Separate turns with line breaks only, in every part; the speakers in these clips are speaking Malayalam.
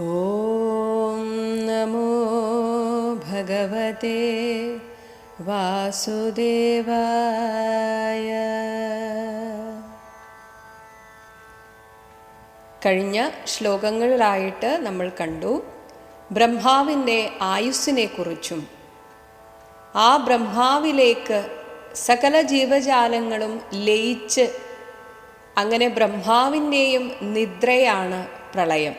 ॐ नमो भगवते വാസുദേവായ കഴിഞ്ഞ ശ്ലോകങ്ങളിലായിട്ട് നമ്മൾ കണ്ടു ബ്രഹ്മാവിൻ്റെ ആയുസ്സിനെക്കുറിച്ചും ആ ബ്രഹ്മാവിലേക്ക് സകല ജീവജാലങ്ങളും ലയിച്ച് അങ്ങനെ ബ്രഹ്മാവിൻ്റെയും നിദ്രയാണ് പ്രളയം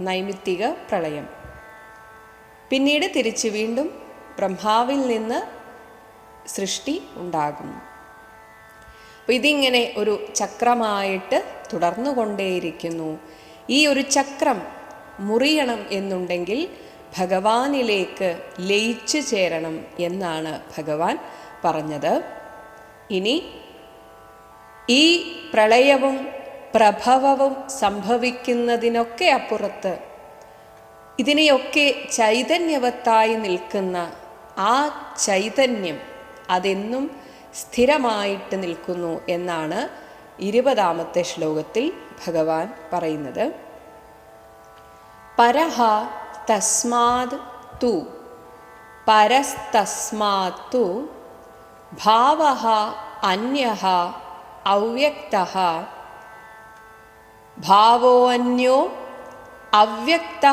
നൈമിത്തിക പ്രളയം. പിന്നീട് തിരിച്ചു വീണ്ടും ബ്രഹ്മാവിൽ നിന്ന് സൃഷ്ടി ഉണ്ടാകുന്നു. അപ്പോൾ ഇതിങ്ങനെ ഒരു ചക്രമായിട്ട് തുടർന്നു തുടർന്നുകൊണ്ടേയിരിക്കുന്നു. ഈ ഒരു ചക്രം മുറിയണം എന്നുണ്ടെങ്കിൽ ഭഗവാനിലേക്ക് ലയിച്ചു ചേരണം എന്നാണ് ഭഗവാൻ പറഞ്ഞത്. ഇനി ഈ പ്രളയവും പ്രഭവവും സംഭവിക്കുന്നതിനൊക്കെ അപ്പുറത്ത് ഇതിനെയൊക്കെ ചൈതന്യവത്തായി നിൽക്കുന്ന ആ ചൈതന്യം അതെന്നും സ്ഥിരമായിട്ട് നിൽക്കുന്നു എന്നാണ് ഇരുപതാമത്തെ ശ്ലോകത്തിൽ ഭഗവാൻ പറയുന്നത്. പരഹ തസ്മാത് തു പരസ്തസ്മാത് തു ഭാവ അന്യ അവ്യക്ത ഭാവോന്യോ അവ്യക്ത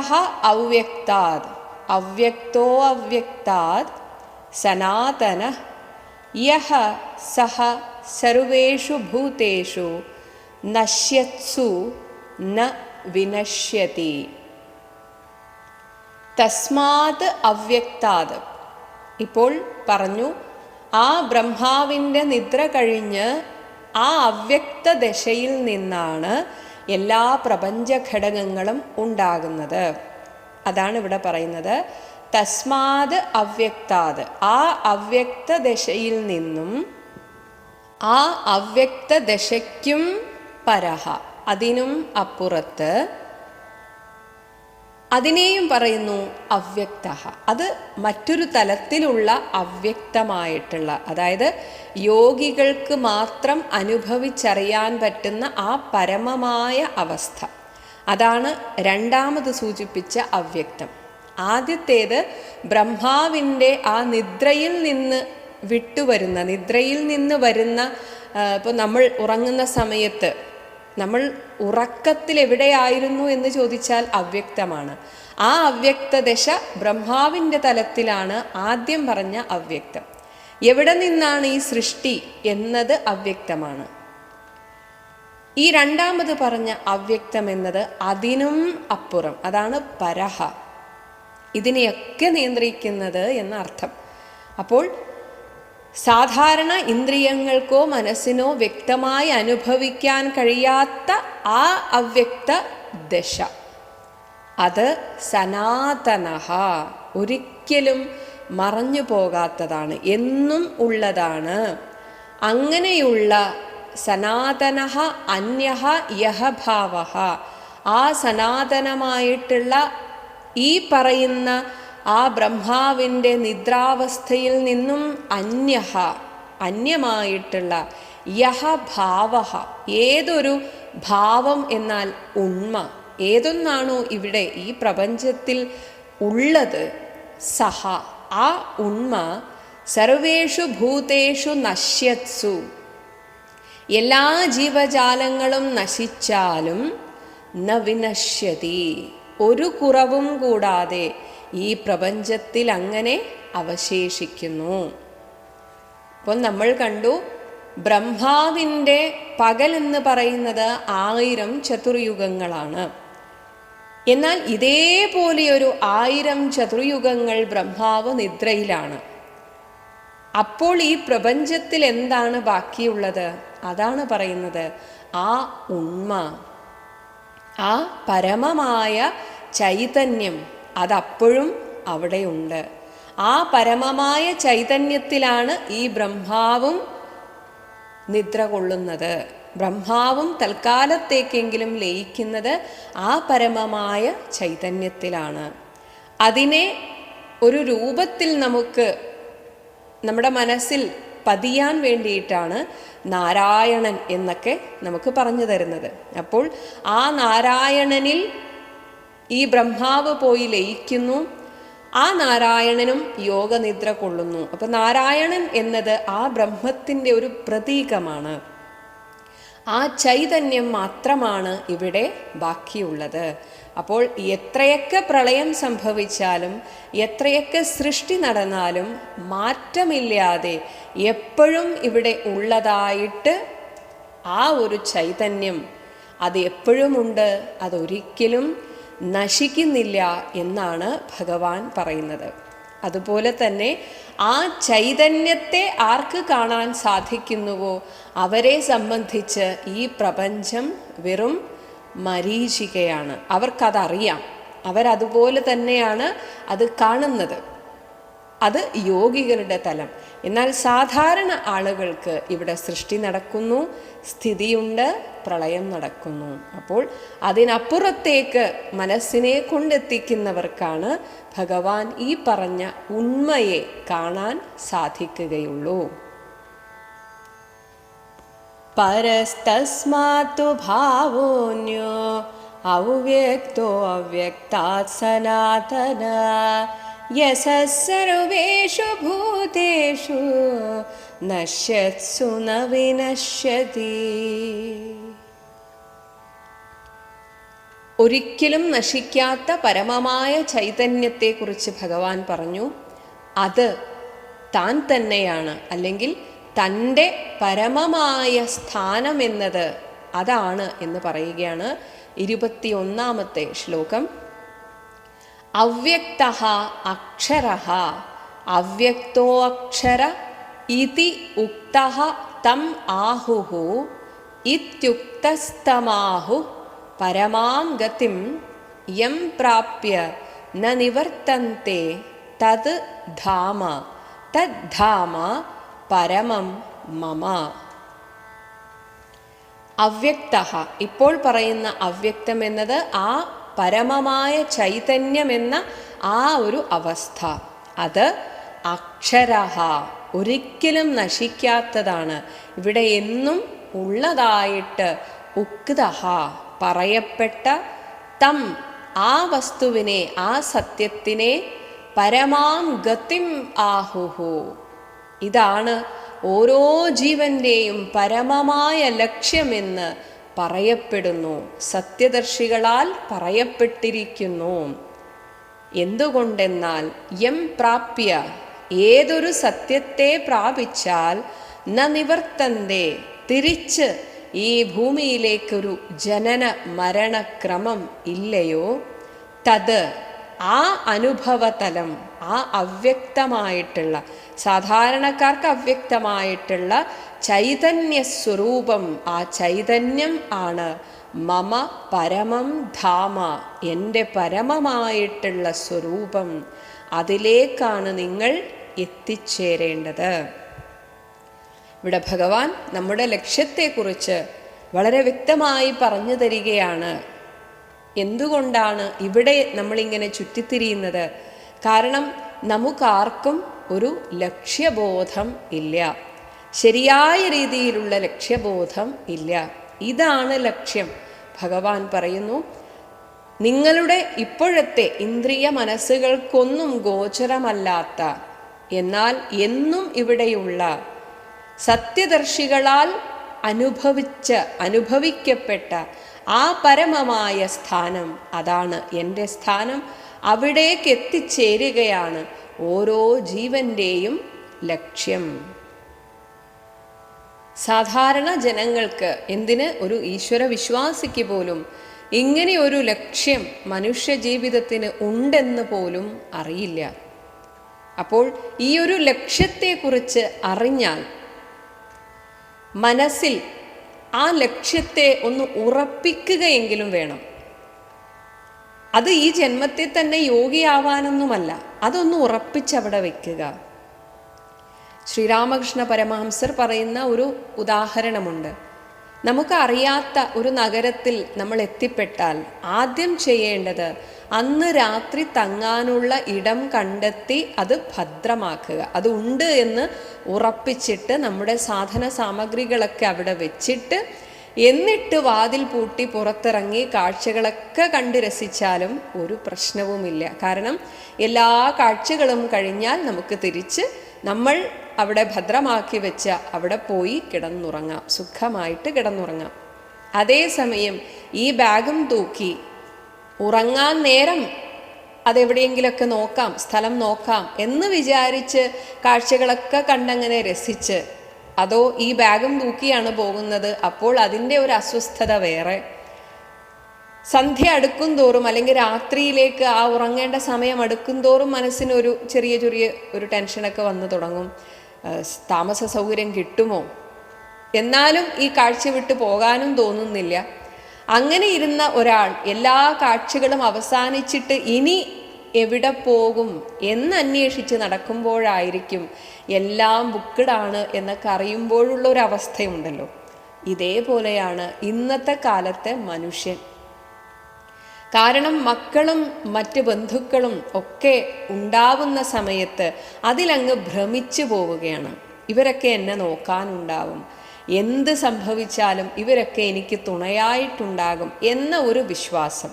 അവ്യക്താത് അവ്യക്തോ അവ്യക്താത് സനാതന. യഹ സഹ സർവേഷു ഭൂതേഷു നശ്യത്സു ന വിനശ്യതി. തസ്മാത് അവ്യക്താത് ഇപ്പോൾ പറഞ്ഞു ആ ബ്രഹ്മാവിന്റെ നിദ്ര കഴിഞ്ഞ് ആ അവ്യക്ത ദശയിൽ നിന്നാണ് എല്ലാ പ്രപഞ്ച ഘടകങ്ങളും ഉണ്ടാകുന്നത്. അതാണ് ഇവിടെ പറയുന്നത്. തസ്മാത് അവ്യക്താത്. ആ അവ്യക്ത ദശയിൽ നിന്നും ആ അവ്യക്ത ദശയ്ക്കും പരഹ അതിനും അപ്പുറത്ത് അതിനെയും പറയുന്നു അവ്യക്ത. അത് മറ്റൊരു തലത്തിലുള്ള അവ്യക്തമായിട്ടുള്ള അതായത് യോഗികൾക്ക് മാത്രം അനുഭവിച്ചറിയാൻ പറ്റുന്ന ആ പരമമായ അവസ്ഥ. അതാണ് രണ്ടാമത് സൂചിപ്പിച്ച അവ്യക്തം. ആദ്യത്തേത് ബ്രഹ്മാവിന്റെ ആ നിദ്രയിൽ നിന്ന് വിട്ടുവരുന്ന നിദ്രയിൽ നിന്ന് വരുന്ന ഇപ്പോൾ നമ്മൾ ഉറങ്ങുന്ന സമയത്ത് നമ്മൾ ഉറക്കത്തിൽ എവിടെയായിരുന്നു എന്ന് ചോദിച്ചാൽ അവ്യക്തമാണ്. ആ അവ്യക്ത ദശ ബ്രഹ്മാവിന്റെ തലത്തിലാണ് ആദ്യം പറഞ്ഞ അവ്യക്തം. എവിടെ നിന്നാണ് ഈ സൃഷ്ടി എന്നത് അവ്യക്തമാണ്. ഈ രണ്ടാമത് പറഞ്ഞ അവ്യക്തം എന്നത് അതിനും അപ്പുറം അതാണ് പരഹ. ഇതിനെയൊക്കെ നിയന്ത്രിക്കുന്നത് എന്ന അർത്ഥം അപ്പോൾ സാധാരണ ഇന്ദ്രിയങ്ങൾക്കോ മനസ്സിനോ വ്യക്തമായി അനുഭവിക്കാൻ കഴിയാത്ത ആ അവ്യക്ത ദശ. അത് സനാതന ഒരിക്കലും മറഞ്ഞു പോകാത്തതാണ്. എന്നും ഉള്ളതാണ്. അങ്ങനെയുള്ള സനാതന അന്യ യഹഭാവ ആ സനാതനമായിട്ടുള്ള ഈ പറയുന്ന ആ ബ്രഹ്മാവിന്റെ നിദ്രാവസ്ഥയിൽ നിന്നും അന്യഹ അന്യമായിട്ടുള്ള യഹ ഭാവ ഏതൊരു ഭാവം എന്നാൽ ഉണ്മ ഏതൊന്നാണോ ഇവിടെ ഈ പ്രപഞ്ചത്തിൽ ഉള്ളത് സഹ ആ ഉണ്മ സർവേഷു ഭൂതേഷു നശ്യത്സു. എല്ലാ ജീവജാലങ്ങളും നശിച്ചാലും ന വിനശ്യതി. ഒരു കുറവും കൂടാതെ ഈ പ്രപഞ്ചത്തിൽ അങ്ങനെ അവശേഷിക്കുന്നു. അപ്പം നമ്മൾ കണ്ടു ബ്രഹ്മാവിന്റെ പകൽ എന്ന് പറയുന്നത് ആയിരം ചതുർയുഗങ്ങളാണ്. എന്നാൽ ഇതേപോലെയൊരു ആയിരം ചതുർയുഗങ്ങൾ ബ്രഹ്മാവ് നിദ്രയിലാണ്. അപ്പോൾ ഈ പ്രപഞ്ചത്തിൽ എന്താണ് ബാക്കിയുള്ളത്? അതാണ് പറയുന്നത് ആ ഉണ്മ ആ പരമമായ ചൈതന്യം അതപ്പോഴും അവിടെയുണ്ട്. ആ പരമമായ ചൈതന്യത്തിലാണ് ഈ ബ്രഹ്മാവും നിദ്ര കൊള്ളുന്നത്. ബ്രഹ്മാവും തൽക്കാലത്തേക്കെങ്കിലും ലയിക്കുന്നത് ആ പരമമായ ചൈതന്യത്തിലാണ്. അതിനെ ഒരു രൂപത്തിൽ നമുക്ക് നമ്മുടെ മനസ്സിൽ പതിയാൻ വേണ്ടിയിട്ടാണ് നാരായണൻ എന്നൊക്കെ നമുക്ക് പറഞ്ഞു തരുന്നത്. അപ്പോൾ ആ നാരായണനിൽ ഈ ബ്രഹ്മാവ് പോയി ലയിക്കുന്നു. ആ നാരായണനും യോഗനിദ്ര കൊള്ളുന്നു. അപ്പൊ നാരായണൻ എന്നത് ആ ബ്രഹ്മത്തിന്റെ ഒരു പ്രതീകമാണ്. ആ ചൈതന്യം മാത്രമാണ് ഇവിടെ ബാക്കിയുള്ളത്. അപ്പോൾ എത്രയൊക്കെ പ്രളയം സംഭവിച്ചാലും എത്രയൊക്കെ സൃഷ്ടി നടന്നാലും മാറ്റമില്ലാതെ എപ്പോഴും ഇവിടെ ഉള്ളതായിട്ട് ആ ഒരു ചൈതന്യം അത് എപ്പോഴുമുണ്ട് അതൊരിക്കലും നശിക്കുന്നില്ല എന്നാണ് ഭഗവാൻ പറയുന്നത്. അതുപോലെ തന്നെ ആ ചൈതന്യത്തെ ആർക്ക് കാണാൻ സാധിക്കുന്നുവോ അവരെ സംബന്ധിച്ച് ഈ പ്രപഞ്ചം വെറും മരീചികയാണ്. അവർക്കതറിയാം. അവരതുപോലെ തന്നെയാണ് അത് കാണുന്നത്. അത് യോഗികളുടെ തലം. എന്നാൽ സാധാരണ ആളുകൾക്ക് ഇവിടെ സൃഷ്ടി നടക്കുന്നു സ്ഥിതിയുണ്ട് പ്രളയം നടക്കുന്നു. അപ്പോൾ അതിനപ്പുറത്തേക്ക് മനസ്സിനെ കൊണ്ടെത്തിക്കുന്നവർക്കാണ് ഭഗവാൻ ഈ പറഞ്ഞ ഉണ്മയെ കാണാൻ സാധിക്കുകയുള്ളൂ. പരസ്തസ്മാത്തു ഭാവോന്യോ അവ്യക്തോ അവ്യക്താ സനാതന സർവേഷു ഭൂതേഷു നശ്യത്സു ന വിനശ്യതി ഒരിക്കലും നശിക്കാത്ത പരമമായ ചൈതന്യത്തെക്കുറിച്ച് ഭഗവാൻ പറഞ്ഞു അത് താൻ തന്നെയാണ് അല്ലെങ്കിൽ തന്റെ പരമമായ സ്ഥാനം എന്നത് അതാണ് എന്ന് പറയുകയാണ് ഇരുപത്തിയൊന്നാമത്തെ ശ്ലോകം. അവ്യക്ത അക്ഷര. അവ്യക്തോ അക്ഷര ഇതി ഉക്ത തം ആഹുഹു ഇത്യുക്തസ്തമാഹു പരമാം ഗതിം യം പ്രാപ്യ ന നിവർത്തന്തെ തത് ധാമ. തദ്ധാമ പരമം മമ. അവ്യക്ത. ഇപ്പോൾ പറയുന്ന അവ്യക്തം എന്നത് ആ പരമമായ ചൈതന്യമെന്ന ആ ഒരു അവസ്ഥ. അത് അക്ഷരഹ ഒരിക്കലും നശിക്കാത്തതാണ്. ഇവിടെ എന്നും ഉള്ളതായിട്ട് ഉക്തഹ പറയപ്പെട്ട തം ആ വസ്തുവിനെ ആ സത്യത്തിനെ പരമാം ഗതിം ആഹുഹു. ഇതാണ് ഓരോ ജീവന്റെയും പരമമായ ലക്ഷ്യമെന്ന് പറയപ്പെടുന്നു. സത്യദർശികളാൽ പറയപ്പെട്ടിരിക്കുന്നു. എന്തുകൊണ്ടെന്നാൽ യം പ്രാപ്യ ഏതൊരു സത്യത്തെ പ്രാപിച്ചാൽ ന നിവർത്തന്റെ തിരിച്ച് ഈ ഭൂമിയിലേക്കൊരു ജനന മരണക്രമം ഇല്ലയോ? തത് ആ അനുഭവതലം ആ അവ്യക്തമായിട്ടുള്ള സാധാരണക്കാർക്ക് അവ്യക്തമായിട്ടുള്ള ചൈതന്യ സ്വരൂപം ആ ചൈതന്യം ആണ് മമ പരമം ധാമ എന്റെ പരമമായിട്ടുള്ള സ്വരൂപം. അതിലേക്കാണ് നിങ്ങൾ എത്തിച്ചേരേണ്ടത്. ഇവിടെ ഭഗവാൻ നമ്മുടെ ലക്ഷ്യത്തെക്കുറിച്ച് വളരെ വ്യക്തമായി പറഞ്ഞു തരികയാണ്. എന്തുകൊണ്ടാണ് ഇവിടെ നമ്മളിങ്ങനെ ചുറ്റിത്തിരിയുന്നത്? കാരണം നമുക്കാർക്കും ഒരു ലക്ഷ്യബോധം ഇല്ല. ശരിയായ രീതിയിലുള്ള ലക്ഷ്യബോധം ഇല്ല. ഇതാണ് ലക്ഷ്യം. ഭഗവാൻ പറയുന്നു നിങ്ങളുടെ ഇപ്പോഴത്തെ ഇന്ദ്രിയ മനസ്സുകൾക്കൊന്നും ഗോചരമല്ലാത്ത എന്നാൽ എന്നും ഇവിടെയുള്ള സത്യദർശികളാൽ അനുഭവിച്ച് അനുഭവിക്കപ്പെട്ട ആ പരമമായ സ്ഥാനം അതാണ് എന്റെ സ്ഥാനം. അവിടേക്ക് എത്തിച്ചേരുകയാണ് ഓരോ ജീവന്റെയും ലക്ഷ്യം. സാധാരണ ജനങ്ങൾക്ക് എന്തിന് ഒരു ഈശ്വര വിശ്വാസിക്ക് പോലും ഇങ്ങനെ ഒരു ലക്ഷ്യം മനുഷ്യ ജീവിതത്തിന് ഉണ്ടെന്ന് പോലും അറിയില്ല. അപ്പോൾ ഈ ഒരു ലക്ഷ്യത്തെക്കുറിച്ച് അറിഞ്ഞാൽ മനസ്സിൽ ആ ലക്ഷ്യത്തെ ഒന്ന് ഉറപ്പിക്കുകയെങ്കിലും വേണം. അത് ഈ ജന്മത്തെ തന്നെ യോഗിയാവാനൊന്നുമല്ല. അതൊന്ന് ഉറപ്പിച്ചവിടെ വെക്കുക. ശ്രീരാമകൃഷ്ണ പരമഹംസർ പറയുന്ന ഒരു ഉദാഹരണമുണ്ട്. നമുക്ക് അറിയാത്ത ഒരു നഗരത്തിൽ നമ്മൾ എത്തിപ്പെട്ടാൽ ആദ്യം ചെയ്യേണ്ടത് അന്ന് രാത്രി തങ്ങാനുള്ള ഇടം കണ്ടെത്തി അത് ഭദ്രമാക്കുക. അത് ഉണ്ട് എന്ന് ഉറപ്പിച്ചിട്ട് നമ്മുടെ സാധന സാമഗ്രികളൊക്കെ അവിടെ വെച്ചിട്ട് എന്നിട്ട് വാതിൽ പൂട്ടി പുറത്തിറങ്ങി കാഴ്ചകളൊക്കെ കണ്ട് രസിച്ചാലും ഒരു പ്രശ്നവുമില്ല. കാരണം എല്ലാ കാഴ്ചകളും കഴിഞ്ഞാൽ നമുക്ക് തിരിച്ച് നമ്മൾ അവിടെ ഭദ്രമാക്കി വെച്ച അവിടെ പോയി കിടന്നുറങ്ങാം. സുഖമായിട്ട് കിടന്നുറങ്ങാം. അതേസമയം ഈ ബാഗും തൂക്കി ഉറങ്ങാൻ നേരം അതെവിടെയെങ്കിലൊക്കെ നോക്കാം സ്ഥലം നോക്കാം എന്ന് വിചാരിച്ച് കാഴ്ചകളൊക്കെ കണ്ടങ്ങനെ രസിച്ച് അതോ ഈ ബാഗും തൂക്കിയാണ് പോകുന്നത് അപ്പോൾ അതിന്റെ ഒരു അസ്വസ്ഥത വേറെ. സന്ധ്യ അടുക്കും തോറും അല്ലെങ്കിൽ രാത്രിയിലേക്ക് ആ ഉറങ്ങേണ്ട സമയം അടുക്കും തോറും മനസ്സിനൊരു ചെറിയ ചെറിയ ഒരു ടെൻഷനൊക്കെ വന്നു തുടങ്ങും. താമസ സൗകര്യം കിട്ടുമോ? എന്നാലും ഈ കാഴ്ച വിട്ടു പോകാനും തോന്നുന്നില്ല. അങ്ങനെ ഇരുന്ന ഒരാൾ എല്ലാ കാഴ്ചകളും അവസാനിച്ചിട്ട് ഇനി എവിടെ പോകും എന്നന്വേഷിച്ച് നടക്കുമ്പോഴായിരിക്കും എല്ലാം ബുക്കഡാണ് എന്നൊക്കെ അറിയുമ്പോഴുള്ള ഒരു അവസ്ഥയുണ്ടല്ലോ. ഇതേപോലെയാണ് ഇന്നത്തെ കാലത്തെ മനുഷ്യൻ. കാരണം മക്കളും മറ്റ് ബന്ധുക്കളും ഒക്കെ ഉണ്ടാവുന്ന സമയത്ത് അതിലങ്ങ് ഭ്രമിച്ചു പോവുകയാണ്. ഇവരൊക്കെ എന്നെ നോക്കാനുണ്ടാവും. എന്ത് സംഭവിച്ചാലും ഇവരൊക്കെ എനിക്ക് തുണയായിട്ടുണ്ടാകും എന്ന ഒരു വിശ്വാസം.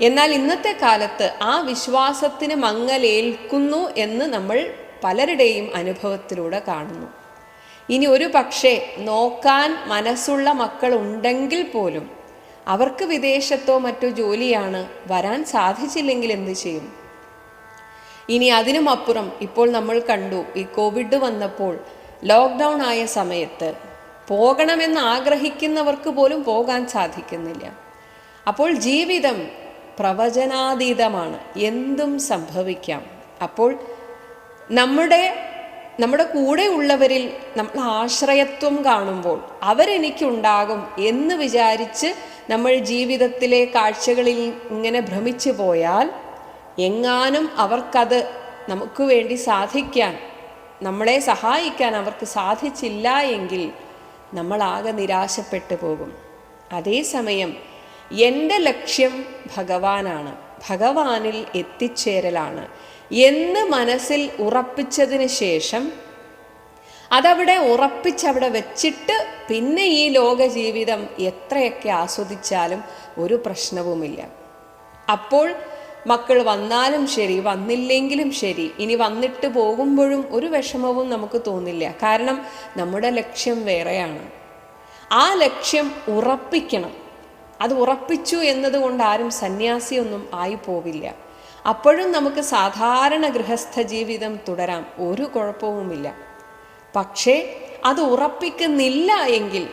എന്നാൽ ഇന്നത്തെ കാലത്ത് ആ വിശ്വാസത്തിന് മങ്ങലേൽക്കുന്നു എന്ന് നമ്മൾ പലരുടെയും അനുഭവത്തിലൂടെ കാണുന്നു. ഇനി ഒരു പക്ഷേ നോക്കാൻ മനസ്സുള്ള മക്കളുണ്ടെങ്കിൽ പോലും അവർക്ക് വിദേശത്തോ മറ്റോ ജോലിയാണ് വരാൻ സാധിച്ചില്ലെങ്കിൽ എന്ത് ചെയ്യും? ഇനി അതിനും അപ്പുറം ഇപ്പോൾ നമ്മൾ കണ്ടു ഈ കോവിഡ് വന്നപ്പോൾ ലോക്ക്ഡൗൺ ആയ സമയത്ത് പോകണമെന്ന് ആഗ്രഹിക്കുന്നവർക്ക് പോലും പോകാൻ സാധിക്കുന്നില്ല. അപ്പോൾ ജീവിതം പ്രവചനാതീതമാണ്. എന്തും സംഭവിക്കാം. അപ്പോൾ നമ്മുടെ നമ്മുടെ കൂടെ ഉള്ളവരിൽ നമ്മൾ ആശ്രയത്വം കാണുമ്പോൾ അവരെനിക്കുണ്ടാകും എന്ന് വിചാരിച്ച് നമ്മൾ ജീവിതത്തിലെ കാഴ്ചകളിൽ ഇങ്ങനെ ഭ്രമിച്ചു പോയാൽ എങ്ങാനും അവർക്കത് നമുക്ക് വേണ്ടി സാധിക്കാൻ നമ്മളെ സഹായിക്കാൻ അവർക്ക് സാധിച്ചില്ല എങ്കിൽ നമ്മളാകെ നിരാശപ്പെട്ടു പോകും. അതേസമയം എന്റെ ലക്ഷ്യം ഭഗവാനാണ്. ഭഗവാനിൽ എത്തിച്ചേരലാണ്. എന്ന് മനസ്സിൽ ഉറപ്പിച്ചതിന് ശേഷം അതവിടെ ഉറപ്പിച്ചവിടെ വെച്ചിട്ട് പിന്നെ ഈ ലോക ജീവിതം എത്രയൊക്കെ ആസ്വദിച്ചാലും ഒരു പ്രശ്നവുമില്ല. അപ്പോൾ മക്കൾ വന്നാലും ശരി വന്നില്ലെങ്കിലും ശരി ഇനി വന്നിട്ട് പോകുമ്പോഴും ഒരു വിഷമവും നമുക്ക് തോന്നില്ല. കാരണം നമ്മുടെ ലക്ഷ്യം വേറെയാണ്. ആ ലക്ഷ്യം ഉറപ്പിക്കണം. അത് ഉറപ്പിച്ചു എന്നതുകൊണ്ട് ആരും സന്യാസിയൊന്നും ആയി പോവില്ല. അപ്പോഴും നമുക്ക് സാധാരണ ഗൃഹസ്ഥ ജീവിതം തുടരാം. ഒരു കുഴപ്പവുമില്ല. പക്ഷേ അത് ഉറപ്പിക്കുന്നില്ല എങ്കിൽ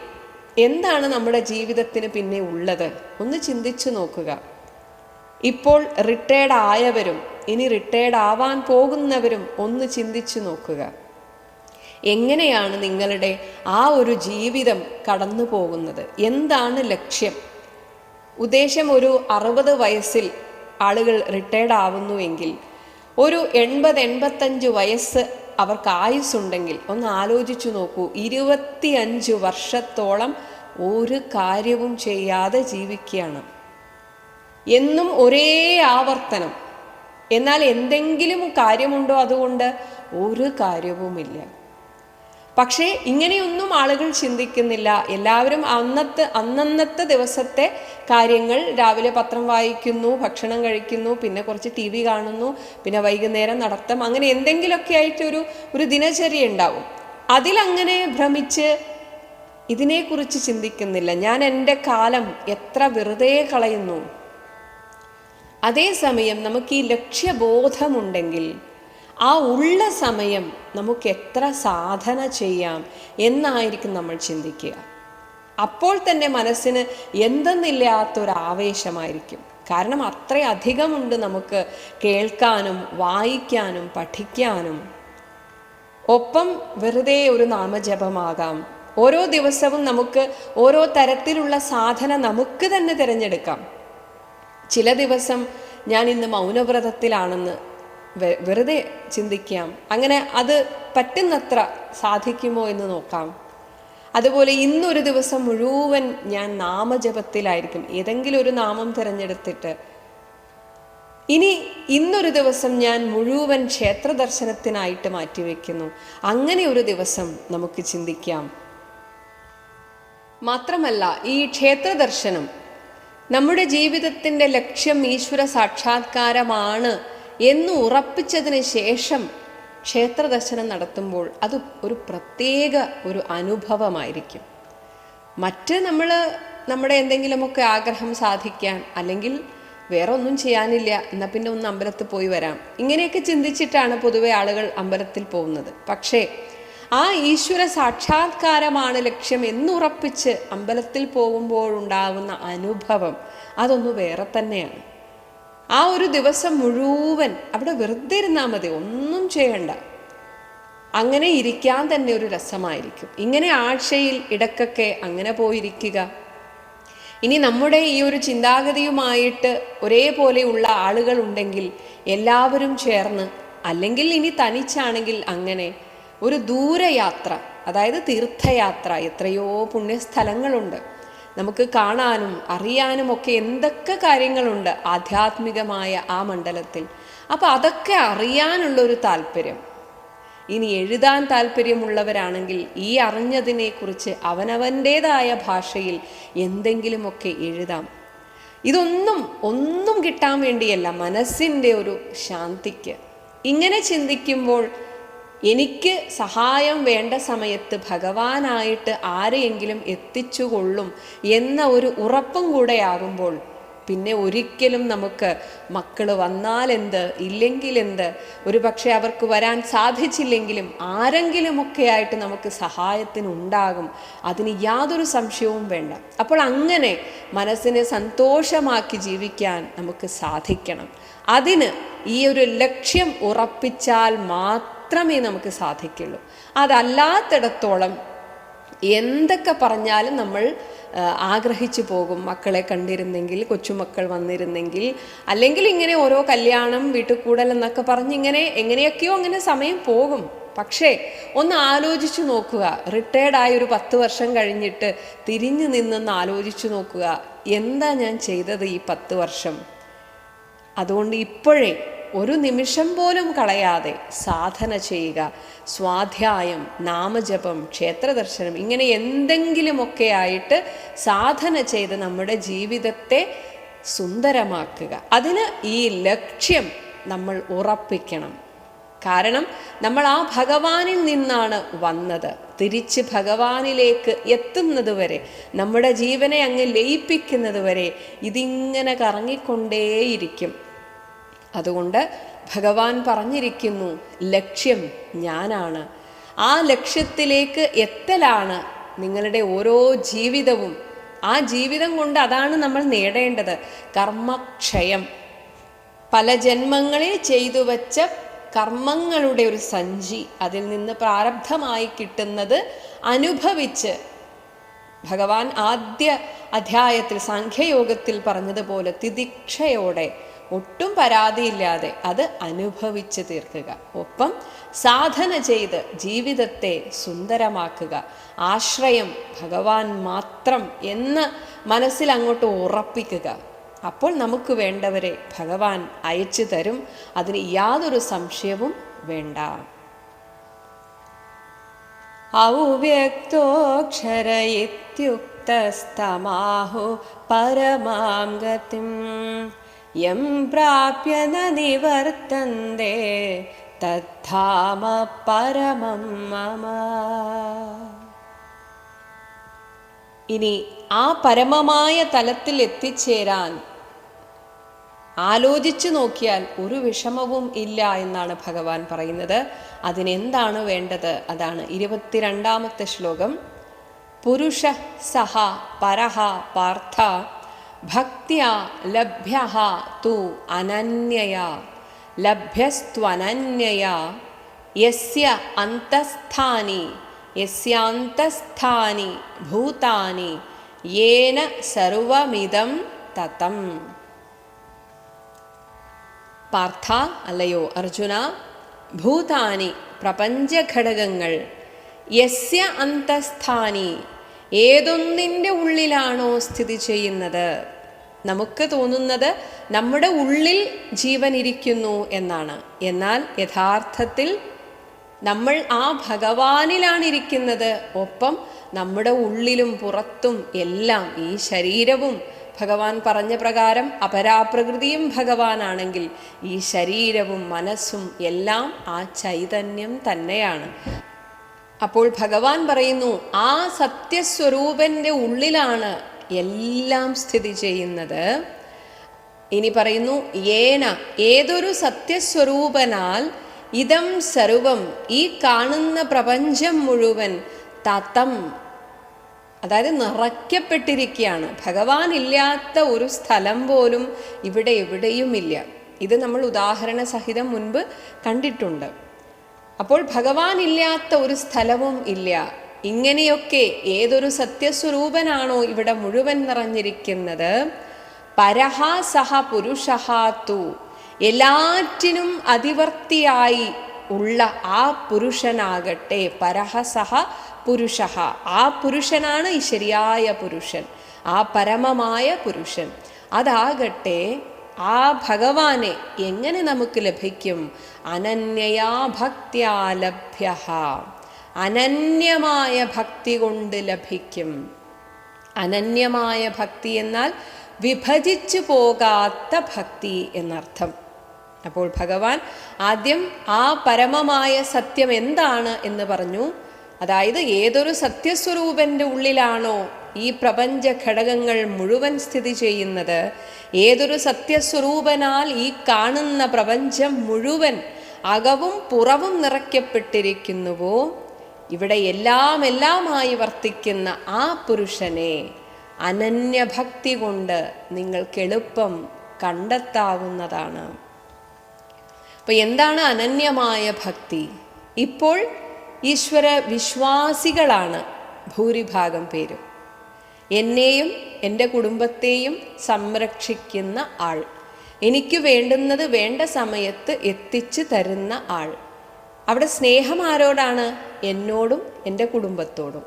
എന്താണ് നമ്മുടെ ജീവിതത്തിന് പിന്നെ ഉള്ളത്? ഒന്ന് ചിന്തിച്ചു നോക്കുക. ഇപ്പോൾ റിട്ടയർഡ് ആയവരും ഇനി റിട്ടയർഡ് ആവാൻ പോകുന്നവരും ഒന്ന് ചിന്തിച്ചു നോക്കുക. എങ്ങനെയാണ് നിങ്ങളുടെ ആ ഒരു ജീവിതം കടന്നു പോകുന്നത് എന്താണ് ലക്ഷ്യം? ഉദ്ദേശം ഒരു അറുപത് വയസ്സിൽ ആളുകൾ റിട്ടയർഡ് ആവുന്നുവെങ്കിൽ ഒരു എൺപത് എൺപത്തഞ്ച് വയസ്സ് അവർക്ക് ആയുസ്സുണ്ടെങ്കിൽ ഒന്ന് ആലോചിച്ചു നോക്കൂ. ഇരുപത്തിയഞ്ച് വർഷത്തോളം ഒരു കാര്യവും ചെയ്യാതെ ജീവിക്കുകയാണ്. എന്നും ഒരേ ആവർത്തനം. എന്നാൽ എന്തെങ്കിലും കാര്യമുണ്ടോ അതുകൊണ്ട്? ഒരു കാര്യവുമില്ല. പക്ഷേ ഇങ്ങനെയൊന്നും ആളുകൾ ചിന്തിക്കുന്നില്ല. എല്ലാവരും അന്നത്തെ അന്നന്നത്തെ ദിവസത്തെ കാര്യങ്ങൾ രാവിലെ പത്രം വായിക്കുന്നു ഭക്ഷണം കഴിക്കുന്നു പിന്നെ കുറച്ച് ടി വി കാണുന്നു പിന്നെ വൈകുന്നേരം നടത്തം അങ്ങനെ എന്തെങ്കിലുമൊക്കെ ആയിട്ടൊരു ഒരു ദിനചര്യ ഉണ്ടാവും. അതിലങ്ങനെ ഭ്രമിച്ച് ഇതിനെക്കുറിച്ച് ചിന്തിക്കുന്നില്ല. ഞാൻ എന്റെ കാലം എത്ര വെറുതെ കളയുന്നു. അതേസമയം നമുക്ക് ഈ ലക്ഷ്യബോധമുണ്ടെങ്കിൽ ആ ഉള്ള സമയം നമുക്ക് എത്ര സാധന ചെയ്യാം എന്നായിരിക്കും നമ്മൾ ചിന്തിക്കുക. അപ്പോൾ തന്നെ മനസ്സിന് എന്തെന്നില്ലാത്തൊരാവേശമായിരിക്കും. കാരണം അത്രയധികമുണ്ട് നമുക്ക് കേൾക്കാനും വായിക്കാനും പഠിക്കാനും. ഒപ്പം വെറുതെ ഒരു നാമജപമാകാം. ഓരോ ദിവസവും നമുക്ക് ഓരോ തരത്തിലുള്ള സാധന നമുക്ക് തന്നെ തിരഞ്ഞെടുക്കാം. ചില ദിവസം ഞാൻ ഇന്ന് മൗനവ്രതത്തിലാണെന്ന് വെറുതെ ചിന്തിക്കാം. അങ്ങനെ അത് പറ്റുന്നത്ര സാധിക്കുമോ എന്ന് നോക്കാം. അതുപോലെ ഇന്നൊരു ദിവസം മുഴുവൻ ഞാൻ നാമജപത്തിലായിരിക്കും. ഏതെങ്കിലും ഒരു നാമം തിരഞ്ഞെടുത്തിട്ട്. ഇനി ഇന്നൊരു ദിവസം ഞാൻ മുഴുവൻ ക്ഷേത്ര ദർശനത്തിനായിട്ട് മാറ്റിവെക്കുന്നു. അങ്ങനെ ഒരു ദിവസം നമുക്ക് ചിന്തിക്കാം. മാത്രമല്ല ഈ ക്ഷേത്ര ദർശനം നമ്മുടെ ജീവിതത്തിന്റെ ലക്ഷ്യം ഈശ്വര സാക്ഷാത്കാരമാണ് എന്ന് ഉറപ്പിച്ചതിന് ശേഷം ക്ഷേത്ര ദർശനം നടത്തുമ്പോൾ അത് ഒരു പ്രത്യേക ഒരു അനുഭവമായിരിക്കും. മറ്റ് നമ്മൾ നമ്മുടെ എന്തെങ്കിലുമൊക്കെ ആഗ്രഹം സാധിക്കാൻ അല്ലെങ്കിൽ വേറെ ഒന്നും ചെയ്യാനില്ല എന്നാൽ പിന്നെ ഒന്ന് അമ്പലത്തിൽ പോയി വരാം. ഇങ്ങനെയൊക്കെ ചിന്തിച്ചിട്ടാണ് പൊതുവെ ആളുകൾ അമ്പലത്തിൽ പോകുന്നത്. പക്ഷേ ആ ഈശ്വര സാക്ഷാത്കാരമാണ് ലക്ഷ്യം എന്നുറപ്പിച്ച് അമ്പലത്തിൽ പോകുമ്പോഴുണ്ടാകുന്ന അനുഭവം അതൊന്ന് വേറെ തന്നെയാണ്. ആ ഒരു ദിവസം മുഴുവൻ അവിടെ വെറുതെ ഇരുന്നാൽ മതി ഒന്നും ചെയ്യണ്ട. അങ്ങനെ ഇരിക്കാൻ തന്നെ ഒരു രസമായിരിക്കും. ഇങ്ങനെ ആഴ്ചയിൽ ഇടക്കൊക്കെ അങ്ങനെ പോയിരിക്കുക. ഇനി നമ്മുടെ ഈ ഒരു ചിന്താഗതിയുമായിട്ട് ഒരേപോലെയുള്ള ആളുകൾ ഉണ്ടെങ്കിൽ എല്ലാവരും ചേർന്ന് അല്ലെങ്കിൽ ഇനി തനിച്ചാണെങ്കിൽ അങ്ങനെ ഒരു ദൂരയാത്ര അതായത് തീർത്ഥയാത്ര എത്രയോ പുണ്യസ്ഥലങ്ങളുണ്ട്. നമുക്ക് കാണാനും അറിയാനും ഒക്കെ എന്തൊക്കെ കാര്യങ്ങളുണ്ട് ആധ്യാത്മികമായ ആ മണ്ഡലത്തിൽ. അപ്പോൾ അതൊക്കെ അറിയാനുള്ള ഒരു താല്പര്യം. ഇനി എഴുതാൻ താല്പര്യമുള്ളവരാണെങ്കിൽ ഈ അറിഞ്ഞതിനെക്കുറിച്ച് അവനവന്റേതായ ഭാഷയിൽ എന്തെങ്കിലുമൊക്കെ എഴുതാം. ഇതൊന്നും ഒന്നും കിട്ടാൻ വേണ്ടിയല്ല മനസ്സിന്റെ ഒരു ശാന്തിക്ക്. ഇങ്ങനെ ചിന്തിക്കുമ്പോൾ എനിക്ക് സഹായം വേണ്ട സമയത്ത് ഭഗവാനായിട്ട് ആരെയെങ്കിലും എത്തിച്ചുകൊള്ളും എന്ന ഒരു ഉറപ്പും കൂടെ ആകുമ്പോൾ പിന്നെ ഒരിക്കലും നമുക്ക് മക്കൾ വന്നാലെന്ത് ഇല്ലെങ്കിൽ എന്ത് ഒരു പക്ഷേ അവർക്ക് വരാൻ സാധിച്ചില്ലെങ്കിലും ആരെങ്കിലുമൊക്കെ ആയിട്ട് നമുക്ക് സഹായത്തിനുണ്ടാകും. അതിന് യാതൊരു സംശയവും വേണ്ട. അപ്പോൾ അങ്ങനെ മനസ്സിനെ സന്തോഷമാക്കി ജീവിക്കാൻ നമുക്ക് സാധിക്കണം. അതിന് ഈ ഒരു ലക്ഷ്യം ഉറപ്പിച്ചാൽ മാത്രമേ നമുക്ക് സാധിക്കുള്ളൂ. അതല്ലാത്തിടത്തോളം എന്തൊക്കെ പറഞ്ഞാലും നമ്മൾ ആഗ്രഹിച്ചു പോകും. മക്കളെ കണ്ടിരുന്നെങ്കിൽ കൊച്ചുമക്കൾ വന്നിരുന്നെങ്കിൽ അല്ലെങ്കിൽ ഇങ്ങനെ ഓരോ കല്യാണം വീട്ടിൽ കൂടൽ എന്നൊക്കെ പറഞ്ഞ് ഇങ്ങനെ എങ്ങനെയൊക്കെയോ അങ്ങനെ സമയം പോകും. പക്ഷേ ഒന്ന് ആലോചിച്ചു നോക്കുക. റിട്ടയർഡ് ആയ ഒരു പത്ത് വർഷം കഴിഞ്ഞിട്ട് തിരിഞ്ഞു നിന്നൊന്ന് ആലോചിച്ചു നോക്കുക. എന്താ ഞാൻ ചെയ്തത് ഈ പത്ത് വർഷം? അതുകൊണ്ട് ഇപ്പോഴേ ഒരു നിമിഷം പോലും കളയാതെ സാധന ചെയ്യുക സ്വാധ്യായം നാമജപം ക്ഷേത്രദർശനം ഇങ്ങനെ എന്തെങ്കിലുമൊക്കെ ആയിട്ട് സാധന ചെയ്ത് നമ്മുടെ ജീവിതത്തെ സുന്ദരമാക്കുക. അതിന് ഈ ലക്ഷ്യം നമ്മൾ ഉറപ്പിക്കണം. കാരണം നമ്മൾ ആ ഭഗവാനിൽ നിന്നാണ് വന്നത്. തിരിച്ച് ഭഗവാനിലേക്ക് എത്തുന്നത് വരെ നമ്മുടെ ജീവനെ അങ്ങ് ലയിപ്പിക്കുന്നത് വരെ ഇതിങ്ങനെ കറങ്ങിക്കൊണ്ടേയിരിക്കും. അതുകൊണ്ട് ഭഗവാൻ പറഞ്ഞിരിക്കുന്നു ലക്ഷ്യം ഞാനാണ്. ആ ലക്ഷ്യത്തിലേക്ക് എത്തലാണ് നിങ്ങളുടെ ഓരോ ജീവിതവും. ആ ജീവിതം കൊണ്ട് അതാണ് നമ്മൾ നേടേണ്ടത്. കർമ്മക്ഷയം. പല ജന്മങ്ങളിൽ ചെയ്തു വച്ച കർമ്മങ്ങളുടെ ഒരു സഞ്ചി അതിൽ നിന്ന് പ്രാരബ്ധമായി കിട്ടുന്നത് അനുഭവിച്ച് ഭഗവാൻ ആദ്യ അധ്യായത്തിൽ സാഖ്യയോഗത്തിൽ പറഞ്ഞതുപോലെ തിദിക്ഷയോടെ ഒട്ടും പരാതിയില്ലാതെ അത് അനുഭവിച്ച് തീർക്കുക. ഒപ്പം സാധന ചെയ്ത് ജീവിതത്തെ സുന്ദരമാക്കുക. ആശ്രയം ഭഗവാൻ മാത്രം എന്ന് മനസ്സിൽ അങ്ങോട്ട് ഉറപ്പിക്കുക. അപ്പോൾ നമുക്ക് വേണ്ടവരെ ഭഗവാൻ അയച്ചു തരും. അതിന് യാതൊരു സംശയവും വേണ്ട. ഔവ്യക്തോക്ഷര ഇത്യുക്തസ്തമാഹു പരമാം യം പ്രാപ്യ ന നിവർത്തന്തേ തദ്ധാമ പരമം മമ. ഇനി ആ പരമമായ തലത്തിൽ എത്തിച്ചേരാൻ ആലോചിച്ചു നോക്കിയാൽ ഒരു വിഷമവും ഇല്ല എന്നാണ് ഭഗവാൻ പറയുന്നത്. അതിനെന്താണ് വേണ്ടത്? അതാണ് ഇരുപത്തിരണ്ടാമത്തെ ശ്ലോകം. പുരുഷ സഹ പരഹ പാർത്ഥ ഭക്തിയ ലഭ്യ തു അനന്യയാ ലഭ്യസ്ത്വനന്യയാ യസ്യ അന്തസ്ഥാനി യസ്യാന്തസ്ഥാനി ഭൂതാനി യേന സർവമിതം തതം പാർത്ഥ അല്ലയോ അർജുന ഭൂതാനി പ്രപഞ്ചഘടകങ്ങൾ യസ്യ അന്തസ്ഥാനി ഏതൊന്നിന്റെ ഉള്ളിലാണോ സ്ഥിതി ചെയ്യുന്നത്? നമുക്ക് തോന്നുന്നത് നമ്മുടെ ഉള്ളിൽ ജീവൻ ഇരിക്കുന്നു എന്നാണ്. എന്നാൽ യഥാർത്ഥത്തിൽ നമ്മൾ ആ ഭഗവാനിലാണ് ഇരിക്കുന്നത്. ഒപ്പം നമ്മുടെ ഉള്ളിലും പുറത്തും എല്ലാം ഈ ശരീരവും ഭഗവാൻ പറഞ്ഞ പ്രകാരം അപരാപ്രകൃതിയും ഭഗവാനാണെങ്കിൽ ഈ ശരീരവും മനസ്സും എല്ലാം ആ ചൈതന്യം തന്നെയാണ്. അപ്പോൾ ഭഗവാൻ പറയുന്നു ആ സത്യസ്വരൂപന്റെ ഉള്ളിലാണ് എല്ലാം സ്ഥിതി ചെയ്യുന്നത്. ഇനി പറയുന്നു ഏന ഏതൊരു സത്യസ്വരൂപനാൽ ഇതം സർവം ഈ കാണുന്ന പ്രപഞ്ചം മുഴുവൻ തത്തം അതായത് നിറയ്ക്കപ്പെട്ടിരിക്കുകയാണ്. ഭഗവാൻ ഇല്ലാത്ത ഒരു സ്ഥലം പോലും ഇവിടെ എവിടെയുമില്ല. ഇത് നമ്മൾ ഉദാഹരണ സഹിതം മുൻപ് കണ്ടിട്ടുണ്ട്. അപ്പോൾ ഭഗവാൻ ഇല്ലാത്ത ഒരു സ്ഥലവും ഇല്ല. ഇങ്ങനെയൊക്കെ ഏതൊരു സത്യസ്വരൂപനാണോ ഇവിടെ മുഴുവൻ നിറഞ്ഞിരിക്കുന്നത്? പരഹ സഹ പുരുഷഹാത്തു എല്ലാറ്റിനും അതിവർത്തിയായി ഉള്ള ആ പുരുഷനാകട്ടെ പരഹ സഹ പുരുഷ ആ പുരുഷനാണ് ഈ ശരിയായ പുരുഷൻ. ആ പരമമായ പുരുഷൻ. അതാകട്ടെ ആ ഭഗവാനെ എങ്ങനെ നമുക്ക് ലഭിക്കും? അനന്യയാ ഭക്തിയാലഭ്യ അനന്യമായ ഭക്തി കൊണ്ട് ലഭിക്കും. അനന്യമായ ഭക്തി എന്നാൽ വിഭജിച്ചു പോകാത്ത ഭക്തി എന്നർത്ഥം. അപ്പോൾ ഭഗവാൻ ആദ്യം ആ പരമമായ സത്യം എന്താണ് എന്ന് പറഞ്ഞു. അതായത് ഏതൊരു സത്യസ്വരൂപന്റെ ഉള്ളിലാണോ ഈ പ്രപഞ്ച ഘടകങ്ങൾ മുഴുവൻ സ്ഥിതി ചെയ്യുന്നത് ഏതൊരു സത്യസ്വരൂപനാൽ ഈ കാണുന്ന പ്രപഞ്ചം മുഴുവൻ അകവും പുറവും നിറയ്ക്കപ്പെട്ടിരിക്കുന്നുവോ? ഇവിടെ എല്ലാം എല്ലാമായി വർത്തിക്കുന്ന ആ പുരുഷനെ അനന്യഭക്തി കൊണ്ട് നിങ്ങൾക്ക് എളുപ്പം കണ്ടെത്താവുന്നതാണ്. അപ്പൊ എന്താണ് അനന്യമായ ഭക്തി? ഇപ്പോൾ ഈശ്വര വിശ്വാസികളാണ് ഭൂരിഭാഗം പേരും. എന്നെയും എന്റെ കുടുംബത്തെയും സംരക്ഷിക്കുന്ന ആൾ. എനിക്ക് വേണ്ടുന്നത് വേണ്ട സമയത്ത് എത്തിച്ചു തരുന്ന ആൾ. അവിടെ സ്നേഹം ആരോടാണ്? എന്നോടും എന്റെ കുടുംബത്തോടും.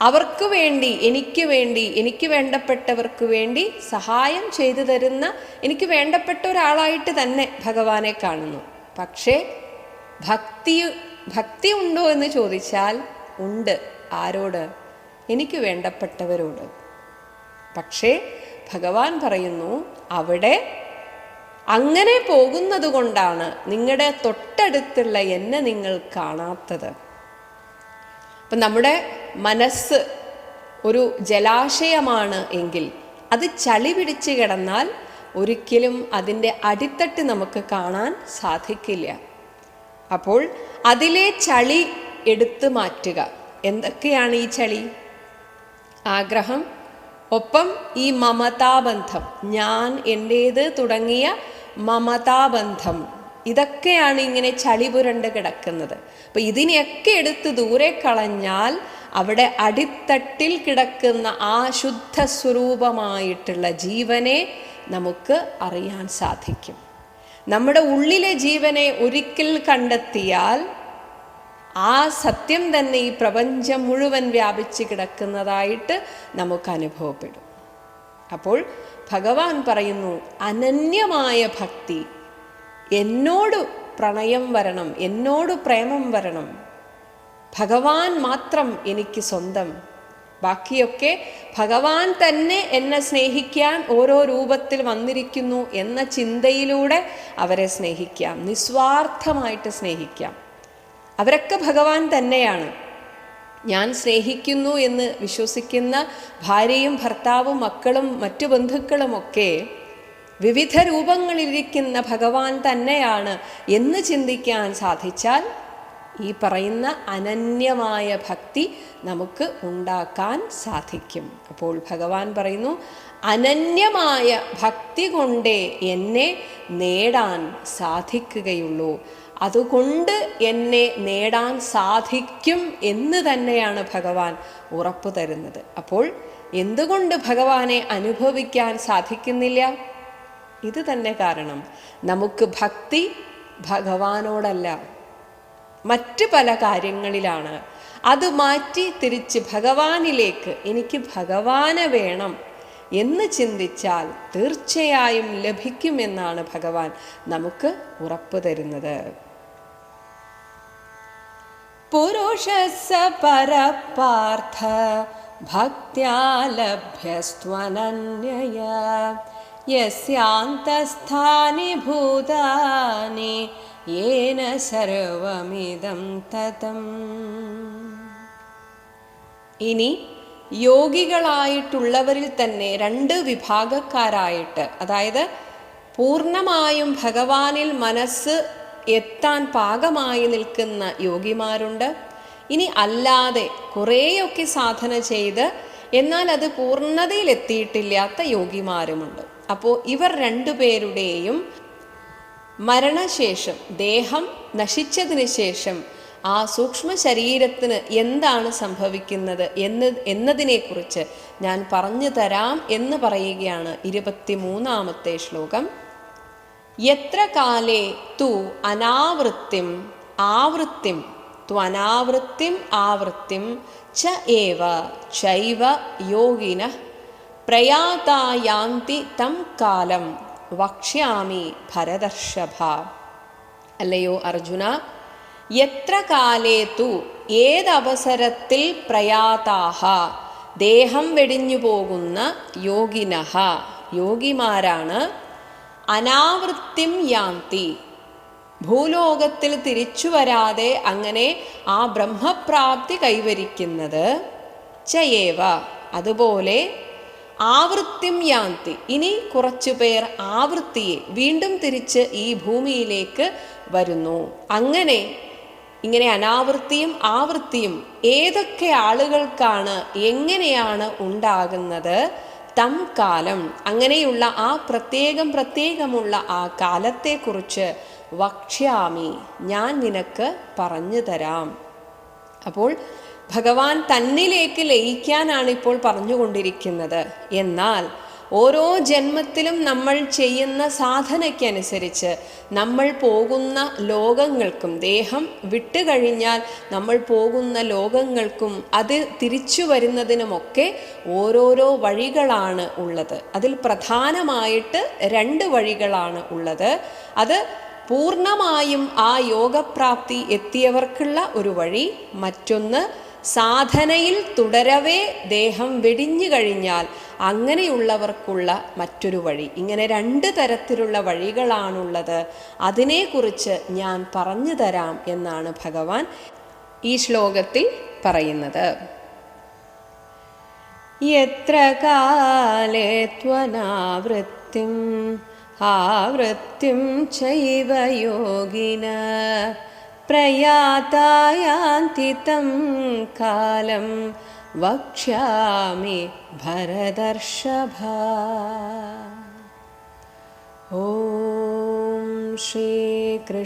അവർക്ക് വേണ്ടി എനിക്ക് വേണ്ടി എനിക്ക് വേണ്ടപ്പെട്ടവർക്ക് വേണ്ടി സഹായം ചെയ്തു തരുന്ന എനിക്ക് വേണ്ടപ്പെട്ട ഒരാളായിട്ട് തന്നെ ഭഗവാനെ കാണുന്നു. പക്ഷേ ഭക്തി ഭക്തി ഉണ്ടോ എന്ന് ചോദിച്ചാൽ ഉണ്ട്. ആരോട്? എനിക്ക് വേണ്ടപ്പെട്ടവരോട്. പക്ഷേ ഭഗവാൻ പറയുന്നു അവിടെ അങ്ങനെ പോകുന്നത് കൊണ്ടാണ് നിങ്ങളുടെ തൊട്ടടുത്തുള്ള എന്നെ നിങ്ങൾ കാണാത്തത്. അപ്പം നമ്മുടെ മനസ്സ് ഒരു ജലാശയമാണ് എങ്കിൽ അത് ചളി പിടിച്ച് കിടന്നാൽ ഒരിക്കലും അതിന്റെ അടിത്തട്ട് നമുക്ക് കാണാൻ സാധിക്കില്ല. അപ്പോൾ അതിലെ ചളി എടുത്തു മാറ്റുക. എന്തൊക്കെയാണ് ഈ ചളി? ആഗ്രഹം? ഒപ്പം ഈ മമതാബന്ധം ഞാൻ എന്റേത് തുടങ്ങിയ മമതാബന്ധം ഇതൊക്കെയാണ് ഇങ്ങനെ ചളി പുരണ്ട് കിടക്കുന്നത്. അപ്പം ഇതിനെയൊക്കെ എടുത്ത് ദൂരെ കളഞ്ഞാൽ അവിടെ അടിത്തട്ടിൽ കിടക്കുന്ന ആ ശുദ്ധ സ്വരൂപമായിട്ടുള്ള ജീവനെ നമുക്ക് അറിയാൻ സാധിക്കും. നമ്മുടെ ഉള്ളിലെ ജീവനെ ഒരിക്കൽ കണ്ടെത്തിയാൽ ആ സത്യം തന്നെ ഈ പ്രപഞ്ചം മുഴുവൻ വ്യാപിച്ച് കിടക്കുന്നതായിട്ട് നമുക്ക് അനുഭവപ്പെടും. അപ്പോൾ ഭഗവാൻ പറയുന്നു അനന്യമായ ഭക്തി എന്നോട് പ്രണയം വരണം എന്നോട് പ്രേമം വരണം. ഭഗവാൻ മാത്രം എനിക്ക് സ്വന്തം ബാക്കിയൊക്കെ ഭഗവാൻ തന്നെ എന്നെ സ്നേഹിക്കാൻ ഓരോ രൂപത്തിൽ വന്നിരിക്കുന്നു എന്ന ചിന്തയിലൂടെ അവരെ സ്നേഹിക്കാം നിസ്വാർത്ഥമായിട്ട് സ്നേഹിക്കാം. അവരൊക്കെ ഭഗവാൻ തന്നെയാണ്. ഞാൻ സ്നേഹിക്കുന്നു എന്ന് വിശ്വസിക്കുന്ന ഭാര്യയും ഭർത്താവും മക്കളും മറ്റു ബന്ധുക്കളുമൊക്കെ വിവിധ രൂപങ്ങളിലിരിക്കുന്ന ഭഗവാൻ തന്നെയാണ് എന്ന് ചിന്തിക്കാൻ സാധിച്ചാൽ ഈ പറയുന്ന അനന്യമായ ഭക്തി നമുക്ക് ഉണ്ടാക്കാൻ സാധിക്കും. അപ്പോൾ ഭഗവാൻ പറയുന്നു അനന്യമായ ഭക്തി കൊണ്ടേ എന്നെ നേടാൻ സാധിക്കുകയുള്ളൂ. അതുകൊണ്ട് എന്നെ നേടാൻ സാധിക്കും എന്ന് തന്നെയാണ് ഭഗവാൻ ഉറപ്പു തരുന്നത്. അപ്പോൾ എന്തുകൊണ്ട് ഭഗവാനെ അനുഭവിക്കാൻ സാധിക്കുന്നില്ല? ഇത് തന്നെ കാരണം നമുക്ക് ഭക്തി ഭഗവാനോടല്ല. മറ്റ് പല കാര്യങ്ങളിലാണ്. അത് മാറ്റി തിരിച്ച് ഭഗവാനിലേക്ക് എനിക്ക് ഭഗവാനെ വേണം എന്ന് ചിന്തിച്ചാൽ തീർച്ചയായും ലഭിക്കുമെന്നാണ് ഭഗവാൻ നമുക്ക് ഉറപ്പ് തരുന്നത്. പുരുഷസ പരപാർത്ഥ ഭക്തിയാലഭ്യസ്ത്വനന്യയ യസ്യാന്തസ്ഥാനി ഭൂതാനി യേന സർവമിതം തതം ഇനി യോഗികളായിട്ടുള്ളവരിൽ തന്നെ രണ്ട് വിഭാഗക്കാരായിട്ട് അതായത് പൂർണമായും ഭഗവാനിൽ മനസ്സ് എത്താൻ പാകമായി നിൽക്കുന്ന യോഗിമാരുണ്ട്. ഇനി അല്ലാതെ കുറേയൊക്കെ സാധന ചെയ്ത് എന്നാൽ അത് പൂർണതയിലെത്തിയിട്ടില്ലാത്ത യോഗിമാരുമുണ്ട്. അപ്പോൾ ഇവർ രണ്ടുപേരുടെയും മരണശേഷം ദേഹം നശിച്ചതിന് ശേഷം ആ സൂക്ഷ്മ ശരീരത്തിന് എന്താണ് സംഭവിക്കുന്നത് എന്ന് എന്നതിനെക്കുറിച്ച് ഞാൻ പറഞ്ഞു തരാം എന്ന് പറയുകയാണ് ഇരുപത്തിമൂന്നാമത്തെ ശ്ലോകം. എത്ര കാലേ തു അനാവൃത്തിം ആവൃത്തിം ത്വനാവൃത്തിം ആവൃത്തിം ച ഏവ ചൈവ യോഗിന പ്രയാതായാന്തി തം കാലം വക്ഷ്യാമി ഭരതർഷഭ. അല്ലയോ അർജുന എത്ര കാലേ തു ഏതവസരത്തിൽ പ്രയാതാഹ? ദേഹം വെടിഞ്ഞു പോകുന്ന യോഗിനഹ. യോഗിമാരാണ്? അനാവൃത്തിം യാന്തി. ഭൂലോകത്തിൽ തിരിച്ചു വരാതെ അങ്ങനെ ആ ബ്രഹ്മപ്രാപ്തി കൈവരിക്കുന്നത് ചയേവ. അതുപോലെ ആവൃത്തിം യാന്തി. ഇനി കുറച്ചു പേർ ആവൃത്തിയെ വീണ്ടും തിരിച്ച് ഈ ഭൂമിയിലേക്ക് വരുന്നു. അങ്ങനെ ഇങ്ങനെ അനാവൃത്തിയും ആവൃത്തിയും ഏതൊക്കെ ആളുകൾക്കാണ് എങ്ങനെയാണ് ഉണ്ടാകുന്നത്? തം കാലം. അങ്ങനെയുള്ള ആ പ്രത്യേകം പ്രത്യേകമുള്ള ആ കാലത്തെക്കുറിച്ച് വക്ഷ്യാമി. ഞാൻ നിനക്ക് പറഞ്ഞു തരാം. അപ്പോൾ ഭഗവാൻ തന്നിലേക്ക് ലയിക്കാനാണ് ഇപ്പോൾ പറഞ്ഞുകൊണ്ടിരിക്കുന്നത്. എന്നാൽ ഓരോ ജന്മത്തിലും നമ്മൾ ചെയ്യുന്ന സാധനയ്ക്കനുസരിച്ച് നമ്മൾ പോകുന്ന ലോകങ്ങൾക്കും ദേഹം വിട്ടുകഴിഞ്ഞാൽ നമ്മൾ പോകുന്ന ലോകങ്ങൾക്കും അത് തിരിച്ചു വരുന്നതിനുമൊക്കെ ഓരോരോ വഴികളാണ് ഉള്ളത്. അതിൽ പ്രധാനമായിട്ട് രണ്ട് വഴികളാണ് ഉള്ളത്. അത് പൂർണമായും ആ യോഗപ്രാപ്തി എത്തിയവർക്കുള്ള ഒരു വഴി മറ്റൊന്ന് സാധനയിൽ തുടരവേ ദേഹം വെടിഞ്ഞു കഴിഞ്ഞാൽ അങ്ങനെയുള്ളവർക്കുള്ള മറ്റൊരു വഴി. ഇങ്ങനെ രണ്ട് തരത്തിലുള്ള വഴികളാണുള്ളത്. അതിനെക്കുറിച്ച് ഞാൻ പറഞ്ഞു തരാം എന്നാണ് ഭഗവാൻ ഈ ശ്ലോകത്തിൽ പറയുന്നത്. എത്ര കാലേ ആവൃത്തിം ചൈവ യോഗിന प्रयातायान्तितं कालं वक्ष्यामि भरदर्षभा ॐ श्रीकृष्णार्पणमस्तु।